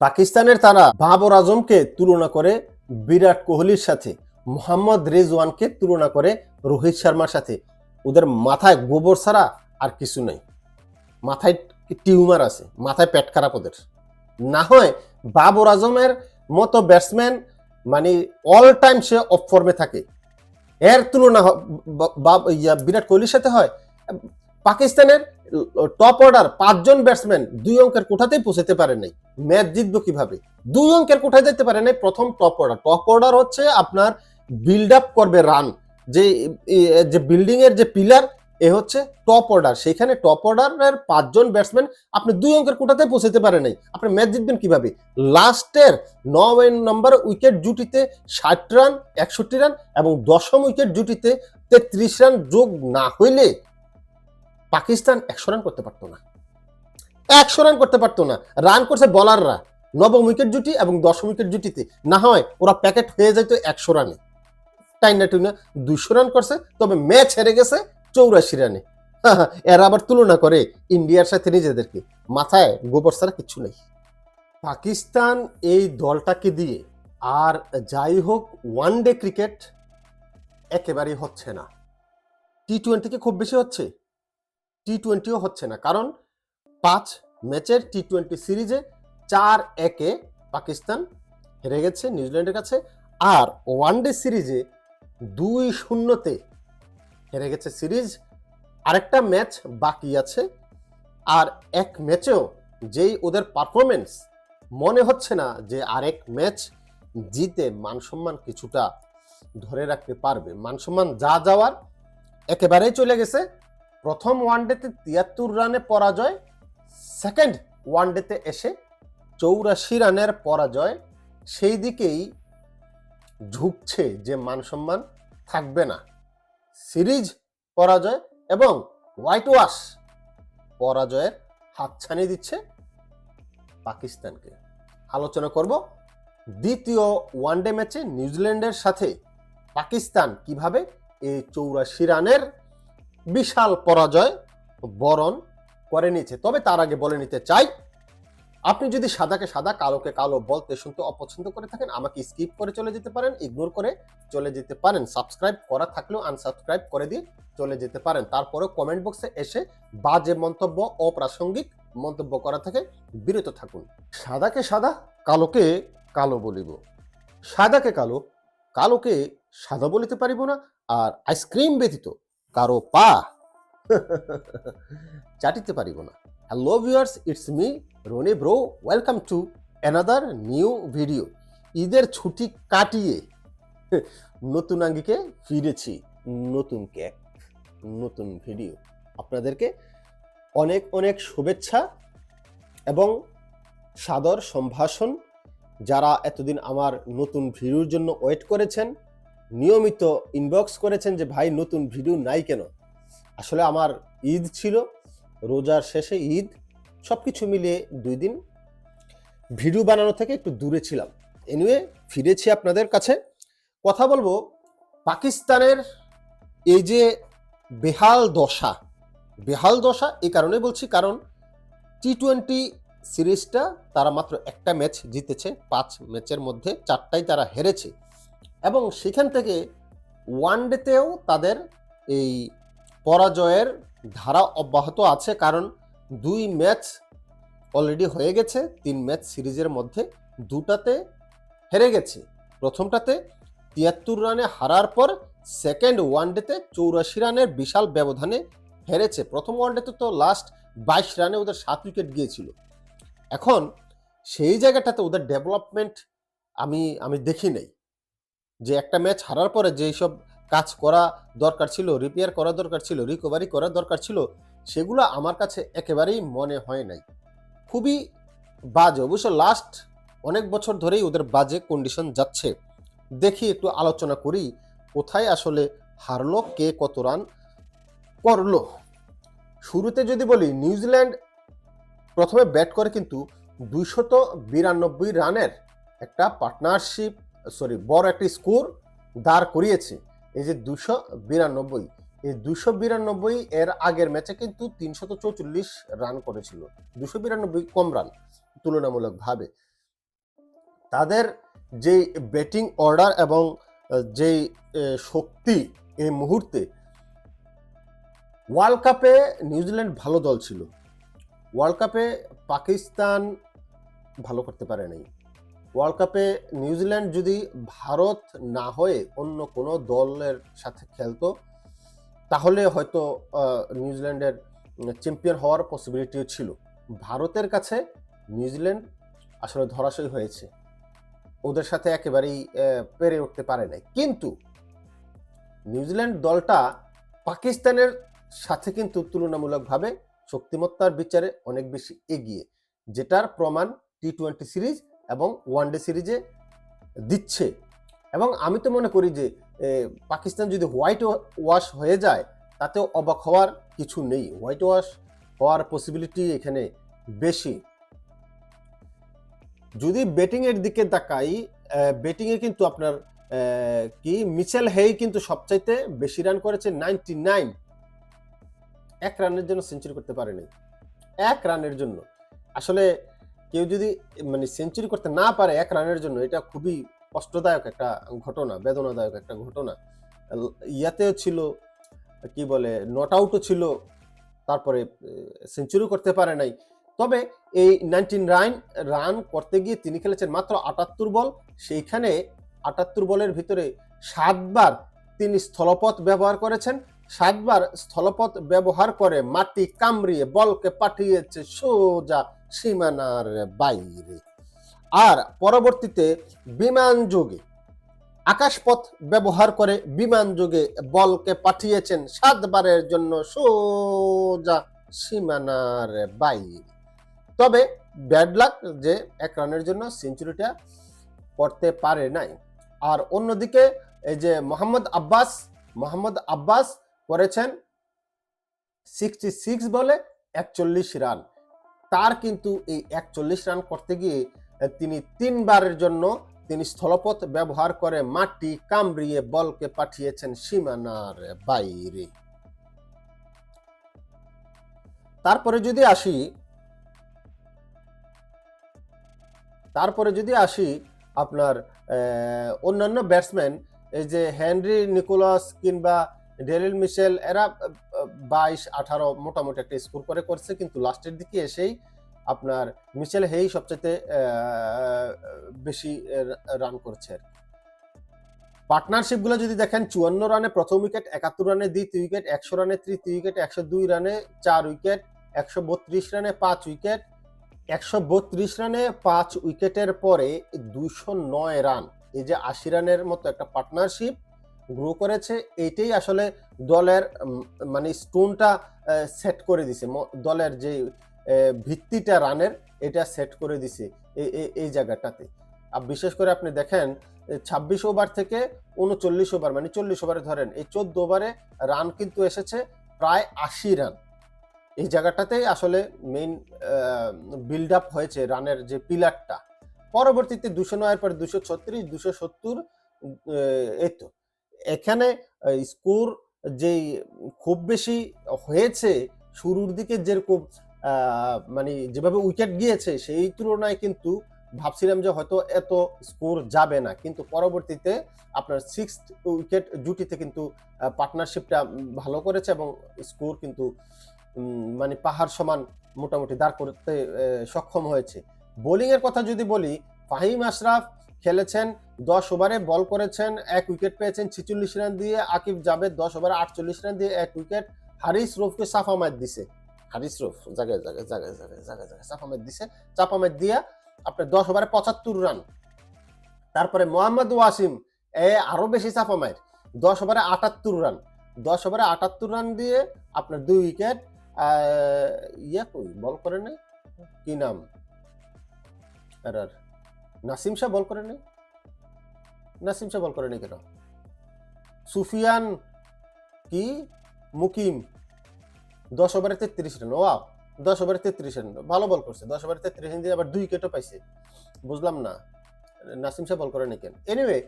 পাকিস্তানের তারা বাবর আজমকে তুলনা করে বিরাট কোহলির সাথে, মোহাম্মদ রেজওয়ানকে তুলনা করে রোহিত শর্মার সাথে। ওদের মাথায় গোবর ছাড়া আর কিছু নেই। মাথায় টিউমার আছে? মাথায় পেট খারাপ ওদের। না হয় বাবর আজমের মতো ব্যাটসম্যান মানে অল টাইম সে অফ ফর্মে থাকে। এর তুলনা বিরাট কোহলির সাথে হয়। পাকিস্তানের টপ অর্ডার পাঁচজন ব্যাটসম্যান দুই অঙ্কের কোঠাতেই পৌঁছাতে পারে নাই। ম্যাচ জিতবো কীভাবে? দুই অঙ্কের কোঠায় যেতে পারে নাই প্রথম টপ অর্ডার টপ অর্ডার হচ্ছে আপনার বিল্ড আপ করবে রান যে যে বিল্ডিং এর যে পিলার এ হচ্ছে টপ অর্ডার সেখানে টপ অর্ডারের পাঁচজন ব্যাটসম্যান আপনি দুই অঙ্কের কোঠাতে পৌঁছাতে পারে নাই। আপনি ম্যাচ জিতবেন কীভাবে? লাস্টের নয় নম্বর উইকেট জুটিতে ষাট রান একষট্টি রান এবং দশম উইকেট জুটিতে তেত্রিশ রান যোগ না হইলে পাকিস্তান একশো রান করতে পারতো না। একশো রান করতে পারতো না। রান করছে বলাররা নবম উইকেট জুটি এবং দশম উইকেট জুটিতে। না হয় ওরা প্যাকেট হয়ে যেত একশো রানে টাইনা টুইনা দুইশো রান করছে, তবে ম্যাচ হেরে গেছে চৌরাশি রানে এরা আবার তুলনা করে ইন্ডিয়ার সাথে নিজেদেরকে। মাথায় গোবর ছাড়া কিচ্ছু নেই। পাকিস্তান এই দলটাকে দিয়ে আর যাই হোক ওয়ান ডে ক্রিকেট একেবারেই হচ্ছে না। টি টোয়েন্টিকে খুব বেশি হচ্ছে। টি টোয়েন্টিও হচ্ছে না। কারণ পাঁচ ম্যাচের টি টোয়েন্টি সিরিজে চার একে পাকিস্তান হেরে গেছে নিউজিল্যান্ডের কাছে আর ওয়ান ডে সিরিজে দুই শূন্যতে হেরে গেছে সিরিজ। আরেকটা ম্যাচ বাকি আছে আর এক ম্যাচেও যেই ওদের পারফরমেন্স মনে হচ্ছে না যে আরেক ম্যাচ জিতে মানসম্মান কিছুটা ধরে রাখতে পারবে। মানসম্মান যা যাওয়ার একেবারেই চলে গেছে। প্রথম ওয়ানডেতে তিয়াত্তর রানে পরাজয়, সেকেন্ড ওয়ানডেতে এসে চৌরাশি রানের পরাজয়, সেই দিকেই ঝুঁকছে যে মানসম্মান থাকবে না। সিরিজ পরাজয় এবং হোয়াইট ওয়াশ পরাজয়ের হাতছানি দিচ্ছে পাকিস্তানকে। আলোচনা করব দ্বিতীয় ওয়ানডে ম্যাচে নিউজিল্যান্ডের সাথে পাকিস্তান কীভাবে এই চৌরাশি রানের বিশাল পরাজয় বরণ করে নিয়েছে। তবে তার আগে বলে নিতে চাই, আপনি যদি সাদাকে সাদা, কালোকে কালো বলতে শুনতে অপছন্দ করে থাকেন, আমাকে স্কিপ করে চলে যেতে পারেন ইগনোর করে চলে যেতে পারেন। সাবস্ক্রাইব করা থাকলেও আনসাবস্ক্রাইব করে দিয়ে চলে যেতে পারেন। তারপরে কমেন্ট বক্সে এসে বাজে মন্তব্য, অপ্রাসঙ্গিক মন্তব্য করা থেকে বিরত থাকুন। সাদাকে সাদা, কালোকে কালো বলিব। সাদাকে কালো, কালোকে সাদা বলিতে পারিব না, আর আইসক্রিম ব্যতীত কারও পা। চাটিতে পারিব না। Hello viewers it's me Rony bro welcome to another new video ঈদের ছুটি কাটিয়ে নতুন আঙ্গিকে ফিরেছি, নতুন ক্যাক নতুন ভিডিও আপনাদেরকে অনেক অনেক শুভেচ্ছা এবং সাদর সম্ভাষণ। যারা এতদিন আমার নতুন ভিডিওর জন্য ওয়েট করেছেন নিয়মিত ইনবক্স করেছেন যে, ভাই, নতুন ভিডিও নাই কেন? আসলে আমার ঈদ ছিল, রোজার শেষে ঈদ সব কিছু মিলিয়ে দুই দিন ভিডিও বানানো থেকে একটু দূরে ছিলাম। এনিওয়ে ফিরেছি আপনাদের কাছে। কথা বলব পাকিস্তানের এই যে বেহাল দশা বেহাল দশা এই কারণে বলছি কারণ টি টোয়েন্টি সিরিজটা তারা মাত্র একটা ম্যাচ জিতেছে, পাঁচ ম্যাচের মধ্যে চারটাই তারা হেরেছে। এবং সেখান থেকে ওয়ান ডেতেও তাদের এই পরাজয়ের ধারা অব্যাহত আছে, কারণ দুই ম্যাচ অলরেডি হয়ে গেছে, তিন ম্যাচ সিরিজের মধ্যে দুটাতে হেরে গেছে। প্রথমটাতে তিয়াত্তর রানে হারার পর সেকেন্ড ওয়ানডেতে চৌরাশি রানের বিশাল ব্যবধানে হেরেছে। প্রথম ওয়ানডেতে তো লাস্ট বাইশ রানে ওদের সাত উইকেট গিয়েছিল। এখন সেই জায়গাটাতে ওদের ডেভেলপমেন্ট আমি আমি দেখি নেই। যে একটা ম্যাচ হারার পরে যেই সব কাজ করা দরকার ছিল রিপেয়ার করা দরকার ছিল রিকভারি করা দরকার ছিল, সেগুলো আমার কাছে একেবারেই মনে হয় নাই। খুবই বাজে। অবশ্য লাস্ট অনেক বছর ধরেই ওদের বাজে কন্ডিশন যাচ্ছে। দেখি একটু আলোচনা করি কোথায় আসলে হারলো, কে কত রান করল। শুরুতে যদি বলি নিউজিল্যান্ড প্রথমে ব্যাট করে কিন্তু দুইশত বিরানব্বই রানের একটা পার্টনারশিপ সরি, বড় একটি স্কোর দাঁড় করিয়েছে। এই যে দুশো বিরানব্বই, এই দুশো বিরানব্বই এর আগের ম্যাচে কিন্তু তিনশত চৌচল্লিশ রান করেছিল। দুশো বিরানব্বই কম রান তুলনামূলকভাবে। তাদের যেই ব্যাটিং অর্ডার এবং যেই শক্তি এই মুহূর্তে, ওয়ার্ল্ড কাপে নিউজিল্যান্ড ভালো দল ছিল। ওয়ার্ল্ড কাপে পাকিস্তান ভালো করতে পারে নাই। ওয়ার্ল্ড কাপে নিউজিল্যান্ড যদি ভারত না হয়ে অন্য কোনো দলের সাথে খেলতো, তাহলে হয়তো নিউজিল্যান্ডের চ্যাম্পিয়ন হওয়ার পসিবিলিটিও ছিল। ভারতের কাছে নিউজিল্যান্ড আসলে ধরাশয়ী হয়েছে। ওদের সাথে একেবারেই পেরে উঠতে পারে নাই। কিন্তু নিউজিল্যান্ড দলটা পাকিস্তানের সাথে কিন্তু তুলনামূলকভাবে শক্তিমত্তার বিচারে অনেক বেশি এগিয়ে, যেটার প্রমাণ টি টোয়েন্টি সিরিজ এবং ওয়ানডে সিরিজে দিচ্ছে। এবং আমি তো মনে করি যে পাকিস্তান যদি হোয়াইট ওয়াশ হয়ে যায়, তাতেও অবাক হওয়ার কিছু নেই। হোয়াইট ওয়াশ হওয়ার পসিবিলিটি এখানে বেশি। যদি ব্যাটিং এর দিকে তাকাই ব্যাটিং এ কিন্তু আপনার কি, মিচেল হেই কিন্তু সবচাইতে বেশি রান করেছে নাইনটি নাইন এক রানের জন্য সেঞ্চুরি করতে পারেনি। এক রানের জন্য। আসলে কেউ যদি মানে সেঞ্চুরি করতে না পারে এক রানের জন্য, এটা খুবই কষ্টদায়ক একটা ঘটনা, বেদনাদায়ক একটা ঘটনা। ইয়াতেও ছিল, কি বলে নট আউটও ছিল, তারপরে সেঞ্চুরি করতে পারে নাই। তবে এই নাইনটিন রান রান করতে গিয়ে তিনি খেলেছেন মাত্র আটাত্তর বল, সেইখানে আটাত্তর বলের ভিতরে সাতবার তিনি স্থলপথ ব্যবহার করেছেন। সাতবার স্থলপথ ব্যবহার করে মাটি কামড়িয়ে বলকে পাঠিয়েছে সোজা সীমানার বাইরে। আর পরবর্তীতে বিমান যোগে, আকাশপথ ব্যবহার করে বিমান যোগে বলকে পাঠিয়েছেন সাতবারের জন্য সোজা সীমানার বাইরে। তবে ব্যাড লাক যে এক রানের জন্য সেঞ্চুরিটা করতে পারে নাই। আর অন্যদিকে এই যে মোহাম্মদ আব্বাস মোহাম্মদ আব্বাস করেছেন সিক্সটি সিক্স বলে একচল্লিশ রান। তার কিন্তু এই একচল্লিশ রান করতে গিয়ে তিনি তিনবারের জন্য তিনি স্থলপথ ব্যবহার করে মাটি কামড়িয়ে বলকে পাঠিয়েছেন সীমানার বাইরে। তারপরে যদি আসি, তারপরে যদি আসি আপনার অন্যান্য ব্যাটসম্যান এই যে হেনরি নিকোলাস কিংবা ডেরিল মিশেল এরা বাইশ, আঠারো মোটামুটি একটা স্কোর করে করছে, কিন্তু লাস্টের দিকে এসেই আপনার মিশেল হেই সবচেয়ে বেশি রান করছে আর পার্টনারশিপ যদি দেখেন, চুয়ান্ন রানে প্রথম উইকেট একাত্তর রানে দ্বিতীয় উইকেট একশো রানে তৃতীয় উইকেট একশো দুই রানে চার উইকেট একশো বত্রিশ রানে পাঁচ উইকেট একশো বত্রিশ রানে পাঁচ উইকেটের পরে দুইশো নয় রান এই যে আশি রানের মতো একটা পার্টনারশিপ গ্রো করেছে, এইটাই আসলে দলের মানে স্টোনটা সেট করে দিছে। দলের যে ভিত্তিটা রানের, এটা সেট করে দিছে এই- জায়গাটাতে। আর বিশেষ করে আপনি দেখেন ছাব্বিশ ওভার থেকে উনচল্লিশ ওভার মানে চল্লিশ ওভারে ধরেন, এই চোদ্দ ওভারে রান কিন্তু এসেছে প্রায় আশি রান এই জায়গাটাতেই আসলে মেইন বিল্ড আপ হয়েছে রানের যে পিলারটা পরবর্তীতে দুশো নয়ের পর দুশো ছত্রিশ, দুশো সত্তর এই তো। এখানে স্কোর যেই খুব বেশি হয়েছে শুরুর দিকে যেরকম মানে যেভাবে উইকেট গিয়েছে সেই তুলনায় কিন্তু ভাবছিলাম যে হয়তো এত স্কোর যাবে না। কিন্তু পরবর্তীতে আপনার সিক্স উইকেট জুটিতে কিন্তু পার্টনারশিপটা ভালো করেছে এবং স্কোর কিন্তু মানে পাহাড় সমান মোটামুটি দাঁড় করতে সক্ষম হয়েছে। বোলিংয়ের কথা যদি বলি, ফাহিম আশরাফ খেলেছেন, দশ ওভারে বল করেছেন, এক উইকেট পেয়েছেন ছিচল্লিশ রান দিয়ে। আকিব জাভেদ দশ ওভারে আটচল্লিশ রান দিয়ে এক উইকেট। হারিস রফকে সাফা ম্যাচ দিছে। হারিস রফ জায়গায় জায়গায় জায়গায় জায়গায় জায়গায় জায়গায় চাপা ম্যাচ দিছে। চাপা ম্যাচ দিয়া আপনার দশ ওভারে পঁচাত্তর রান। তারপরে মোহাম্মদ ওয়াসিম, এ আরও বেশি চাপা ম্যাচ দশ ওভারে আটাত্তর রান। দশ ওভারে আটাত্তর রান দিয়ে আপনার দুই উইকেট। ইয়ে বল করে নাই কি নাম? আর নাসিম শাহ বল করে নাই নাসিম শাহ বল করে নাই কেন? সুফিয়ান কি? মুকিম। দশ ওভারে তেত্রিশ রান ওয়া দশ ওভারে তেত্রিশ রান ভালো বল করছে। দশ ওভারে তেত্রিশ রান দিয়ে আবার দুই উইকেটও পাইছে। বুঝলাম না, নাসিম শাহ বল করে নাই কেন? এনিওয়ে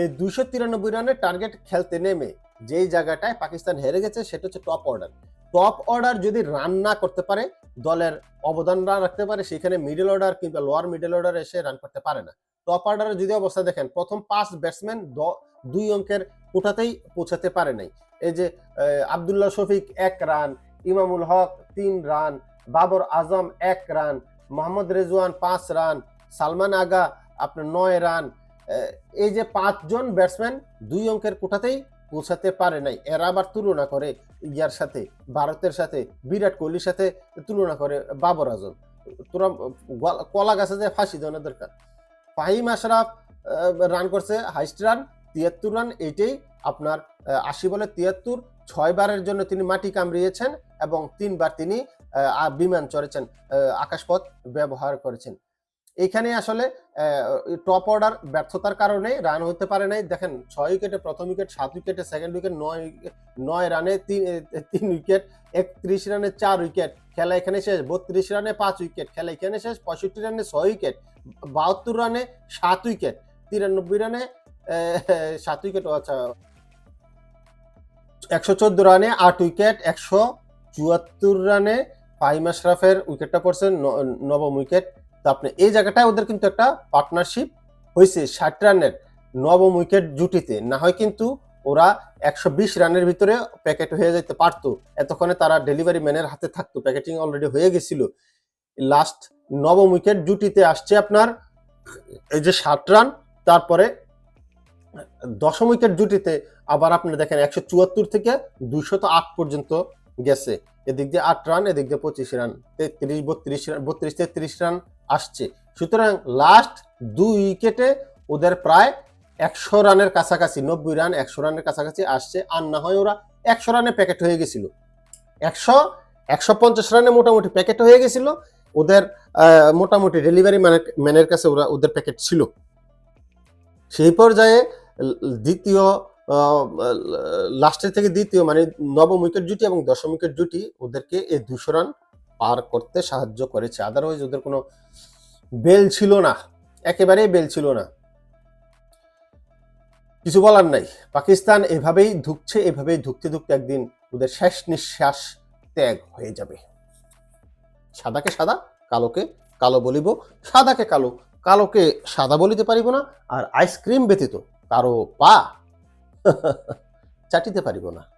এই দুইশো তিরানব্বই রানের টার্গেট খেলতে নেমে যেই জায়গাটায় পাকিস্তান হেরে গেছে, সেটা হচ্ছে টপ অর্ডার টপ অর্ডার যদি রান না করতে পারে দলের অবদান না রাখতে পারে, সেখানে মিডল অর্ডার কিংবা লোয়ার মিডল অর্ডার এসে রান করতে পারে না। টপ অর্ডারের যদি অবস্থা দেখেন, প্রথম পাঁচ ব্যাটসম্যান দুই অঙ্কের কোটাতেই পৌঁছাতে পারে নাই। এই যে আব্দুল্লাহ শফিক এক রান ইমামুল হক তিন রান বাবর আজম এক রান মোহাম্মদ রেজওয়ান পাঁচ রান সালমান আগা আপনার নয় রান এই যে পাঁচজন ব্যাটসম্যান দুই অঙ্কের কোটাতেই পৌঁছাতে পারে নাই। এরা আবার তুলনা করে ইয়ার সাথে, ভারতের সাথে, বিরাট কোহলির সাথে তুলনা করে বাবর আজম। তোরা কলা গাছে যে ফাঁসি দেওয়ার দরকার। ফাহিম আশরাফ রান করছে হাইস্ট রান তিয়াত্তর রান এইটাই আপনার আশি বলে তিয়াত্তর, ছয় বারের জন্য তিনি মাটি কামড়িয়েছেন এবং তিনবার তিনি বিমান চড়েছেন আকাশপথ ব্যবহার করেছেন। এইখানে আসলে টপ অর্ডার ব্যর্থতার কারণে রান হতে পারে নাই। দেখেন, ছয় উইকেটে প্রথম উইকেট সাত উইকেটে সেকেন্ড উইকেট নয় নয় রানে তিন তিন উইকেট একত্রিশ রানে চার উইকেট খেলা এখানে শেষ, বত্রিশ রানে পাঁচ উইকেট খেলা এখানে শেষ, পঁয়ষট্টি রানে ছয় উইকেট বাহাত্তর রানে সাত উইকেট তিরানব্বই রানে সাত উইকেট আচ্ছা একশো চোদ্দ রানে আট উইকেট একশো চুয়াত্তর রানে ফাহিম আশরাফের উইকেটটা পড়ছে নবম উইকেট আপনি এই জায়গাটায় ওদের কিন্তু একটা পার্টনারশিপ হয়েছে, ষাট রানের নবম উইকেট জুটিতে। না হয় কিন্তু ওরা একশো বিশ রানের ভিতরে প্যাকেট হয়ে যেতে পারতো। এতক্ষণে তারা ডেলিভারি ম্যানের হাতে থাকতো প্যাকেটিং অলরেডি হয়ে গেছিল। লাস্ট নবম উইকেট জুটিতে আসছে আপনার, এই যে ষাট রান, তারপরে দশম উইকেট জুটিতে আবার আপনি দেখেন একশো চুয়াত্তর থেকে দুইশত আট পর্যন্ত গেছে। এদিক দিয়ে আট রান, এদিক দিয়ে পঁচিশ রান, তেত্রিশ, বত্রিশ রান বত্রিশ, তেত্রিশ রান আসছে। সুতরাং লাস্ট দুই উইকেটে ওদের প্রায় একশো রানের কাছাকাছি, নব্বই রান, একশো রানের কাছাকাছি আসছে। আর না হয় ওরা একশো রানে প্যাকেট হয়ে গেছিল। একশো একশো পঞ্চাশ রানে মোটামুটি প্যাকেট হয়ে গেছিল। ওদের মোটামুটি ডেলিভারি ম্যানের ম্যানের কাছে ওরা, ওদের প্যাকেট ছিল। সেই পর্যায়ে দ্বিতীয় লাস্টের থেকে দ্বিতীয় মানে নবম উইকেট জুটি এবং দশম উইকেট জুটি ওদেরকে এই দুশো রান পার করতে সাহায্য করেছে। আদারওয়াইজ ওদের কোনো বেল ছিল না। একেবারেই বেল ছিল না। কিছু বলার নাই। পাকিস্তান এভাবেই ধুকছে, এভাবেই ধুকতে ধুকতে একদিন ওদের শেষ নিঃশ্বাস ত্যাগ হয়ে যাবে। সাদাকে সাদা, কালোকে কালো বলিব। সাদাকে কালো, কালোকে সাদা বলিতে পারিব না। আর আইসক্রিম ব্যতীত কারও পা চাটিতে পারিব না।